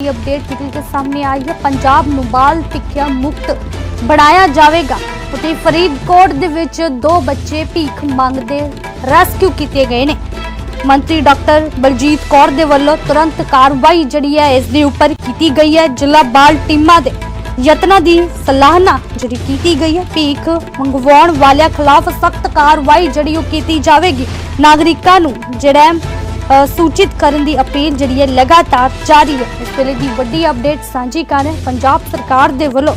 ਇਹ ਅਪਡੇਟ ਨਿਕਲ ਕੇ ਸਾਹਮਣੇ ਆਈ ਹੈ। ਪੰਜਾਬ ਨੂੰ ਬਾਲ ਸਿੱਖਿਆ ਮੁਕਤ ਬਣਾਇਆ ਜਾਵੇਗਾ ਉਤੇ ਫਰੀਦਕੋਟ ਦੇ ਵਿੱਚ ਦੋ ਬੱਚੇ ਭੀਖ ਮੰਗਦੇ ਰੈਸਕਿਊ ਕੀਤੇ ਗਏ ਨੇ। ਮੰਤਰੀ ਡਾਕਟਰ ਬਲਜੀਤ ਕੌਰ ਦੇ ਵੱਲੋਂ ਤੁਰੰਤ ਕਾਰਵਾਈ ਜਿਹੜੀ ਹੈ, ਇਸ ਦੇ ਉੱਪਰ ਕੀਤੀ ਗਈ ਹੈ। ਜ਼ਿਲ੍ਹਾ ਬਾਲ ਟੀਮਾਂ ਦੇ ਯਤਨਾਂ ਦੀ ਸਲਾਹਨਾ ਜਿਹੜੀ ਕੀਤੀ ਗਈ ਹੈ। ਭੀਖ ਮੰਗਵਾਉਣ ਵਾਲਿਆਂ ਖਿਲਾਫ ਸਖਤ ਕਾਰਵਾਈ ਜਿਹੜੀ ਉਹ ਕੀਤੀ ਜਾਵੇਗੀ। ਨਾਗਰਿਕਾਂ ਨੂੰ ਜਿਹੜਾ ਸੂਚਿਤ ਕਰਨ ਦੀ ਅਪੀਲ ਜਿਹੜੀ ਹੈ ਲਗਾਤਾਰ ਜਾਰੀ ਹੈ। ਇਸ ਵੇਲੇ ਦੀ ਵੱਡੀ ਅਪਡੇਟ ਸਾਂਝੀ ਕਰ ਰਹੇ ਪੰਜਾਬ ਸਰਕਾਰ ਦੇ ਵੱਲੋਂ।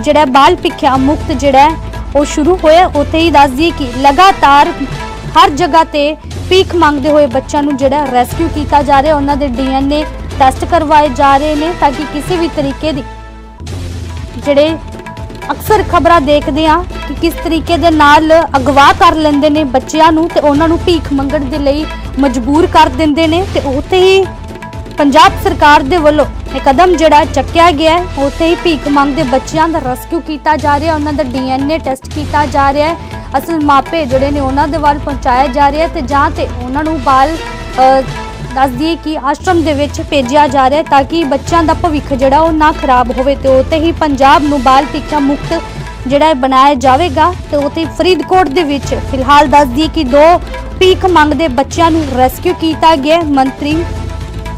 ਜਿਹੜਾ ਬਾਲ ਭਿੱਖਿਆ ਮੁਕਤ ਜਿਹੜਾ ਉਹ ਸ਼ੁਰੂ ਹੋਇਆ। ਉੱਥੇ ਹੀ ਦੱਸ ਦਈਏ ਕਿ ਲਗਾਤਾਰ ਹਰ ਜਗ੍ਹਾ ਤੇ ਭੀਖ ਮੰਗਦੇ ਹੋਏ ਬੱਚਿਆਂ ਨੂੰ ਜਿਹੜਾ ਰੈਸਕਿਊ ਕੀਤਾ ਜਾ ਰਿਹਾ। ਉਹਨਾਂ ਦੇ ਡੀਐਨਏ ਟੈਸਟ ਕਰਵਾਏ ਜਾ ਰਹੇ ਨੇ ਤਾਂ ਕਿ ਕਿਸੇ ਵੀ ਤਰੀਕੇ ਦੀ ਜਿਹੜੇ ਅਕਸਰ ਖਬਰਾਂ ਦੇਖਦੇ ਆ ਕਿ ਕਿਸ ਤਰੀਕੇ ਦੇ ਨਾਲ ਅਗਵਾ ਕਰ ਲੈਂਦੇ ਨੇ ਬੱਚਿਆਂ ਨੂੰ ਤੇ ਉਹਨਾਂ ਨੂੰ ਭੀਖ ਮੰਗਣ ਦੇ ਲਈ ਮਜਬੂਰ ਕਰ ਦਿੰਦੇ ਨੇ ਤੇ ਉੱਥੇ ਹੀ ਪੰਜਾਬ ਸਰਕਾਰ ਦੇ ਵੱਲੋਂ ਇਹ ਕਦਮ ਜਿਹੜਾ ਚੱਕਿਆ ਗਿਆ ਹੈ ਉੱਥੇ ਹੀ ਭੀਖ ਮੰਗਦੇ ਬੱਚਿਆਂ ਦਾ ਰੈਸਕਿਊ ਕੀਤਾ ਜਾ ਰਿਹਾ ਉਹਨਾਂ ਦਾ ਡੀਐਨਏ ਟੈਸਟ ਕੀਤਾ ਜਾ ਰਿਹਾ ਹੈ। ਅਸਲ ਮਾਪੇ ਜਿਹੜੇ ਨੇ ਉਹਨਾਂ ਦੇ ਵੱਲ ਪਹੁੰਚਾਇਆ ਜਾ ਰਿਹਾ ਤੇ ਜਾਂ ਤੇ ਉਹਨਾਂ ਨੂੰ ਬਾਲ ਅ, ਦੱਸ ਦਈਏ ਕਿ ਆਸ਼ਰਮ ਦੇ ਵਿੱਚ ਭੇਜਿਆ ਜਾ ਰਿਹਾ ਤਾਂ ਕਿ ਬੱਚਿਆਂ ਦਾ ਭਵਿੱਖ ਜਿਹੜਾ ਉਹ ਨਾ ਖਰਾਬ ਹੋਵੇ ਤੇ ਉੱਥੇ ਹੀ ਪੰਜਾਬ ਨੂੰ ਬਾਲ ਭਿੱਖਿਆ ਮੁਕਤ ਜਿਹੜਾ ਬਣਾਇਆ ਜਾਵੇਗਾ ਤੇ ਉੱਥੇ ਫਰੀਦਕੋਟ ਦੇ ਵਿੱਚ ਫਿਲਹਾਲ ਦੱਸ ਦਈਏ ਕਿ ਦੋ ਭੀਖ ਮੰਗਦੇ ਬੱਚਿਆਂ ਨੂੰ ਰੈਸਕਿਊ ਕੀਤਾ ਗਿਆ ਮੰਤਰੀ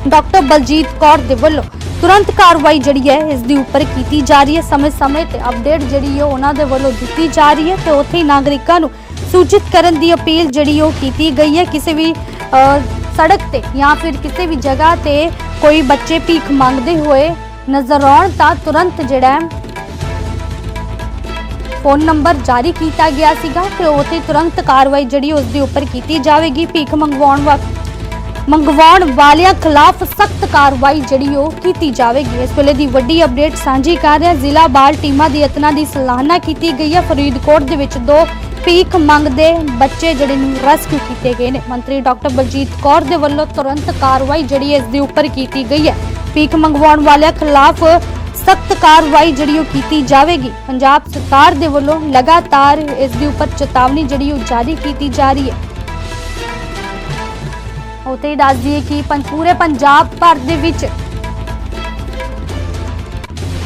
ਡਾਕਟਰ ਬਲਜੀਤ ਕੌਰ ਦੇ ਵੱਲੋਂ ਤੁਰੰਤ ਕਾਰਵਾਈ ਜਿਹੜੀ ਹੈ ਇਸ ਦੇ ਉੱਪਰ ਕੀਤੀ ਜਾ ਰਹੀ ਹੈ। ਸਮੇਂ-ਸਮੇਂ ਤੇ ਅਪਡੇਟ ਜਿਹੜੀ ਹੈ ਉਹਨਾਂ ਦੇ ਵੱਲੋਂ ਦਿੱਤੀ ਜਾ ਰਹੀ ਹੈ ਤੇ ਉੱਥੇ ਹੀ ਨਾਗਰਿਕਾਂ ਨੂੰ ਸੂਚਿਤ ਕਰਨ ਦੀ ਅਪੀਲ ਜਿਹੜੀ ਉਹ ਕੀਤੀ ਗਈ ਹੈ। ਕਿਸੇ ਵੀ ਅ, ਸੜਕ ਤੇ ਜਾਂ ਫਿਰ ਕਿਸੇ ਵੀ ਜਗ੍ਹਾ ਤੇ ਕੋਈ ਬੱਚੇ ਭੀਖ ਮੰਗਦੇ ਹੋਏ ਨਜ਼ਰ ਆਉਣ ਤਾਂ ਤੁਰੰਤ ਜਿਹੜਾ ਫੋਨ ਨੰਬਰ ਜਾਰੀ ਕੀਤਾ ਗਿਆ ਸੀਗਾ ਤੇ ਤੁਰੰਤ ਕਾਰਵਾਈ ਜਿਹੜੀ ਉਸ ਦੇ ਉੱਪਰ ਕੀਤੀ ਜਾਵੇਗੀ, ਭੀਖ ਮੰਗਵਾਉਣ ਵਾ ਮੰਗਵਾਉਣ ਵਾਲਿਆਂ ਖਿਲਾਫ ਸਖਤ ਕਾਰਵਾਈ ਜਿਹੜੀ ਉਹ ਕੀਤੀ ਜਾਵੇਗੀ। ਇਸ ਵੇਲੇ ਦੀ ਵੱਡੀ ਅਪਡੇਟ ਸਾਂਝੀ ਕਰ ਰਿਹਾ ਜ਼ਿਲ੍ਹਾ ਬਾਲ ਟੀਮਾਂ ਦੀ ਯਤਨਾਂ ਦੀ ਸਲਾਹਨਾ ਕੀਤੀ ਗਈ ਹੈ। ਫਰੀਦਕੋਟ ਦੇ ਵਿੱਚ ਦੋ ਭੀਖ ਮੰਗਦੇ ਬੱਚੇ ਜਿਹੜੇ ਨੂੰ ਰੈਸਕਿਊ ਕੀਤੇ ਗਏ ਨੇ। ਮੰਤਰੀ ਡਾਕਟਰ ਬਲਜੀਤ ਕੌਰ ਦੇ ਵੱਲੋਂ ਤੁਰੰਤ ਕਾਰਵਾਈ ਜਿਹੜੀ ਇਸ ਦੇ ਉੱਪਰ ਕੀਤੀ ਗਈ ਹੈ। ਭੀਖ ਮੰਗਵਾਉਣ ਵਾਲਿਆਂ ਖਿਲਾਫ ਸਖਤ ਕਾਰਵਾਈ ਜਿਹੜੀ ਉਹ ਕੀਤੀ ਜਾਵੇਗੀ। ਪੰਜਾਬ ਸਰਕਾਰ ਦੇ ਵੱਲੋਂ ਲਗਾਤਾਰ ਇਸ ਦੇ ਉੱਪਰ ਚੇਤਾਵਨੀ ਜਿਹੜੀ ਉਹ ਜਾਰੀ ਕੀਤੀ ਜਾ ਰਹੀ ਹੈ। ਉੱਥੇ ਹੀ ਦੱਸ ਦਈਏ ਕਿ ਪੂਰੇ ਪੰਜਾਬ ਭਰ ਦੇ ਵਿੱਚ